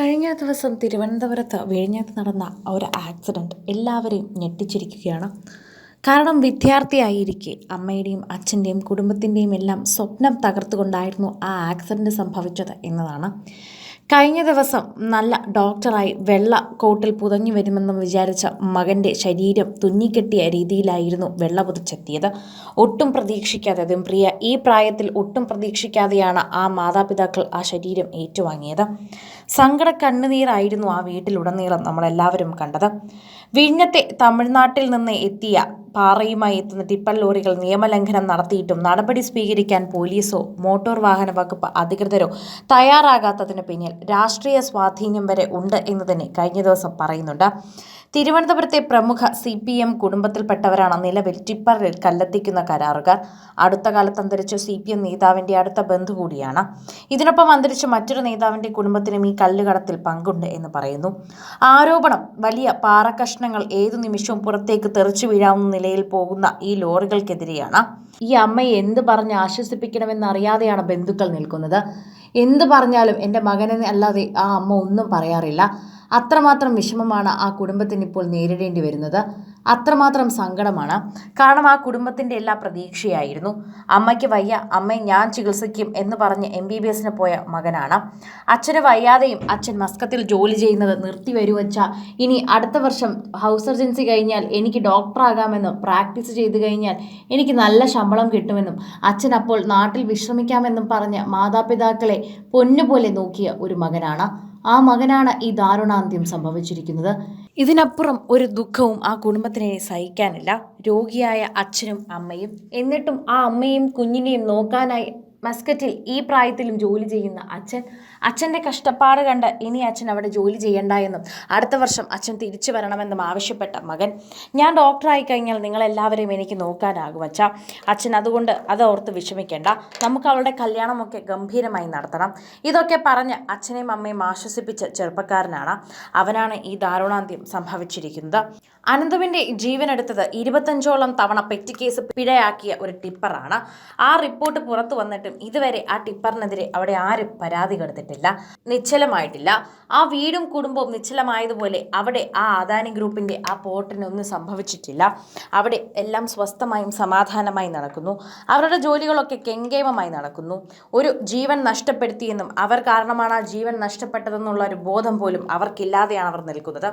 കഴിഞ്ഞ ദിവസം തിരുവനന്തപുരത്ത് വിഴിഞ്ഞത്ത് നടന്ന ഒരു ആക്സിഡന്റ് എല്ലാവരെയും ഞെട്ടിച്ചിരിക്കുകയാണ്. കാരണം വിദ്യാർത്ഥിയായിരിക്കെ അമ്മയുടെയും അച്ഛന്റെയും കുടുംബത്തിന്റെയും എല്ലാം സ്വപ്നം തകർത്തുകൊണ്ടായിരുന്നു ആ ആക്സിഡന്റ് സംഭവിച്ചത് എന്നതാണ്. കഴിഞ്ഞ ദിവസം നല്ല ഡോക്ടറായി വെള്ള കോട്ടിൽ പുതഞ്ഞു വരുമെന്നും വിചാരിച്ച മകന്റെ ശരീരം തുന്നിക്കെട്ടിയ രീതിയിലായിരുന്നു വെള്ള പുതച്ചെത്തിയത്. ഒട്ടും പ്രതീക്ഷിക്കാതെ അതും പ്രിയ ഈ പ്രായത്തിൽ ഒട്ടും പ്രതീക്ഷിക്കാതെയാണ് ആ മാതാപിതാക്കൾ ആ ശരീരം ഏറ്റുവാങ്ങിയത്. സങ്കട കണ്ണുനീരായിരുന്നു ആ വീട്ടിലുടനീളം നമ്മളെല്ലാവരും കണ്ടത്. വിഴിഞ്ഞത്തെ തമിഴ്നാട്ടിൽ നിന്ന് എത്തിയ പാറയുമായി എത്തുന്ന ടിപ്പർ ലോറികൾ നിയമലംഘനം നടത്തിയിട്ടും നടപടി സ്വീകരിക്കാൻ പോലീസോ മോട്ടോർ വാഹന വകുപ്പ് അധികൃതരോ തയ്യാറാകാത്തതിന് പിന്നിൽ രാഷ്ട്രീയ സ്വാധീനം വരെ ഉണ്ട് എന്ന് തന്നെ കഴിഞ്ഞ ദിവസം പറയുന്നുണ്ട്. തിരുവനന്തപുരത്തെ പ്രമുഖ സി പി എം കുടുംബത്തിൽപ്പെട്ടവരാണ് നിലവിൽ ടിപ്പറിൽ കല്ലെത്തിക്കുന്ന കരാറുകാർ. അടുത്ത കാലത്ത് അന്തരിച്ച സി പി എം നേതാവിന്റെ അടുത്ത ബന്ധു കൂടിയാണ്. ഇതിനൊപ്പം അന്തരിച്ച മറ്റൊരു നേതാവിന്റെ കുടുംബത്തിനും ഈ കല്ലുകടത്തിൽ പങ്കുണ്ട് എന്ന് പറയുന്നു. ആരോപണം വലിയ പാറക്കഷ്ണങ്ങൾ ഏതു നിമിഷവും പുറത്തേക്ക് തെറിച്ചു വീഴാവുന്ന നിലയിൽ പോകുന്ന ഈ ലോറികൾക്കെതിരെയാണ്. ഈ അമ്മയെ എന്ത് പറഞ്ഞ് ആശ്വസിപ്പിക്കണമെന്ന് അറിയാതെയാണ് ബന്ധുക്കൾ നിൽക്കുന്നത്. എന്ത് പറഞ്ഞാലും എന്റെ മകനെ അല്ലാതെ ആ അമ്മ ഒന്നും പറയാറില്ല. അത്രമാത്രം വിഷമമാണ് ആ കുടുംബത്തിന് ഇപ്പോൾ നേരിടേണ്ടി വരുന്നത്. അത്രമാത്രം സങ്കടമാണ്. കാരണം ആ കുടുംബത്തിന്റെ എല്ലാ പ്രതീക്ഷയായിരുന്നു. അമ്മയ്ക്ക് വയ്യ അമ്മയെ ഞാൻ ചികിത്സിക്കും എന്ന് പറഞ്ഞ് എം ബി ബി എസിന് പോയ മകനാണ്. അച്ഛന് വയ്യാതെയും അച്ഛൻ മസ്കത്തിൽ ജോലി ചെയ്യുന്നത് നിർത്തി വരുവച്ച ഇനി അടുത്ത വർഷം ഹൗസ് സർജൻസി കഴിഞ്ഞാൽ എനിക്ക് ഡോക്ടറാകാമെന്നും പ്രാക്ടീസ് ചെയ്തു കഴിഞ്ഞാൽ എനിക്ക് നല്ല ശമ്പളം കിട്ടുമെന്നും അച്ഛൻ അപ്പോൾ നാട്ടിൽ വിശ്രമിക്കാമെന്നും പറഞ്ഞ് മാതാപിതാക്കളെ പൊന്നുപോലെ നോക്കിയ ഒരു മകനാണ്. ആ മകനാണ് ഈ ദാരുണാന്ത്യം സംഭവിച്ചിരിക്കുന്നത്. ഇതിനപ്പുറം ഒരു ദുഃഖവും ആ കുടുംബത്തിനെ സഹിക്കാനില്ല. രോഗിയായ അച്ഛനും അമ്മയും. എന്നിട്ടും ആ അമ്മയും കുഞ്ഞിനെയും നോക്കാനായി മസ്കറ്റിൽ ഈ പ്രായത്തിലും ജോലി ചെയ്യുന്ന അച്ഛൻ അച്ഛന്റെ കഷ്ടപ്പാട് കണ്ട് ഇനി അച്ഛൻ അവിടെ ജോലി ചെയ്യണ്ട എന്നും അടുത്ത വർഷം അച്ഛൻ തിരിച്ചു വരണമെന്നും ആവശ്യപ്പെട്ട മകൻ ഞാൻ ഡോക്ടറായി കഴിഞ്ഞാൽ നിങ്ങളെല്ലാവരെയും എനിക്ക് നോക്കാനാകും അച്ഛ. അച്ഛൻ അതുകൊണ്ട് അത് ഓർത്ത് വിഷമിക്കേണ്ട. നമുക്ക് അവളുടെ കല്യാണമൊക്കെ ഗംഭീരമായി നടത്തണം. ഇതൊക്കെ പറഞ്ഞ് അച്ഛനെയും അമ്മയും ആശ്വസിപ്പിച്ച ചെറുപ്പക്കാരനാണ് അവനാണ് ഈ ദാരുണാന്ത്യം സംഭവിച്ചിരിക്കുന്നത്. അനന്തുവിന്റെ ജീവനെടുത്തത് ഇരുപത്തഞ്ചോളം തവണ പെറ്റി കേസ് പിഴയാക്കിയ ഒരു ടിപ്പറാണ്. ആ റിപ്പോർട്ട് പുറത്തു വന്നിട്ടും ഇതുവരെ ആ ടിപ്പറിനെതിരെ അവിടെ ആരും പരാതി കൊടുത്തിട്ടില്ല. നിശ്ചലമായിട്ടില്ല. ആ വീടും കുടുംബവും നിശ്ചലമായതുപോലെ അവിടെ ആ അദാനി ഗ്രൂപ്പിന്റെ ആ പോർട്ടിനൊന്നും സംഭവിച്ചിട്ടില്ല. അവിടെ എല്ലാം സ്വസ്ഥമായും സമാധാനമായും നടക്കുന്നു. അവരുടെ ജോലികളൊക്കെ കെങ്കേമമായി നടക്കുന്നു. ഒരു ജീവൻ നഷ്ടപ്പെടുത്തിയെന്നും അവർ കാരണമാണ് ആ ജീവൻ നഷ്ടപ്പെട്ടതെന്നുള്ള ഒരു ബോധം പോലും അവർക്കില്ലാതെയാണ് അവർ നിൽക്കുന്നത്.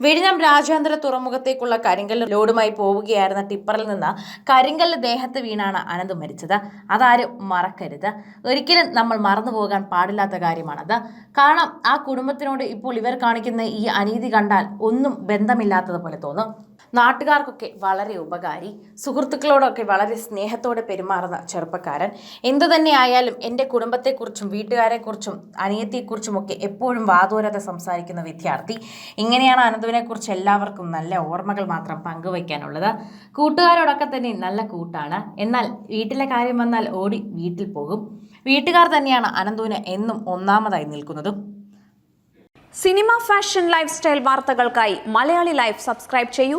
വിഴിഞ്ഞം രാജ്യാന്തര തുറമുഖത്തേക്കുള്ള കരിങ്കല്ല് ലോഡുമായി പോവുകയായിരുന്ന ടിപ്പറിൽ നിന്ന് കരിങ്കല്ല് ദേഹത്ത് വീണാണ് അനന്ത് മരിച്ചത്. അതാരും മറക്കരുത്. ഒരിക്കലും നമ്മൾ മറന്നു പോകാൻ പാടില്ലാത്ത കാര്യമാണത്. കാരണം ആ കുടുംബത്തിനോട് ഇപ്പോൾ ഇവർ കാണിക്കുന്ന ഈ അനീതി കണ്ടാൽ ഒന്നും ബന്ധമില്ലാത്തതുപോലെ തോന്നും. നാട്ടുകാർക്കൊക്കെ വളരെ ഉപകാരി. സുഹൃത്തുക്കളോടൊക്കെ വളരെ സ്നേഹത്തോടെ പെരുമാറുന്ന ചെറുപ്പക്കാരൻ. എന്തു തന്നെ ആയാലും എന്റെ കുടുംബത്തെക്കുറിച്ചും വീട്ടുകാരെക്കുറിച്ചും അനിയത്തെക്കുറിച്ചുമൊക്കെ എപ്പോഴും വാതോരത സംസാരിക്കുന്ന വിദ്യാർത്ഥി. ഇങ്ങനെയാണ് അനന്തുവിനെക്കുറിച്ച് എല്ലാവർക്കും നല്ല ഓർമ്മകൾ മാത്രം പങ്കുവയ്ക്കാനുള്ളത്. കൂട്ടുകാരോടൊക്കെ തന്നെ നല്ല കൂട്ടാണ്. എന്നാൽ വീട്ടിലെ കാര്യം വന്നാൽ ഓടി വീട്ടിൽ പോകും. വീട്ടുകാർ തന്നെയാണ് അനന്തുവിന് എന്നും ഒന്നാമതായി നിൽക്കുന്നതും. സിനിമ ഫാഷൻ ലൈഫ് സ്റ്റൈൽ വാർത്തകൾക്കായി മലയാളി ലൈഫ് സബ്സ്ക്രൈബ് ചെയ്യൂ.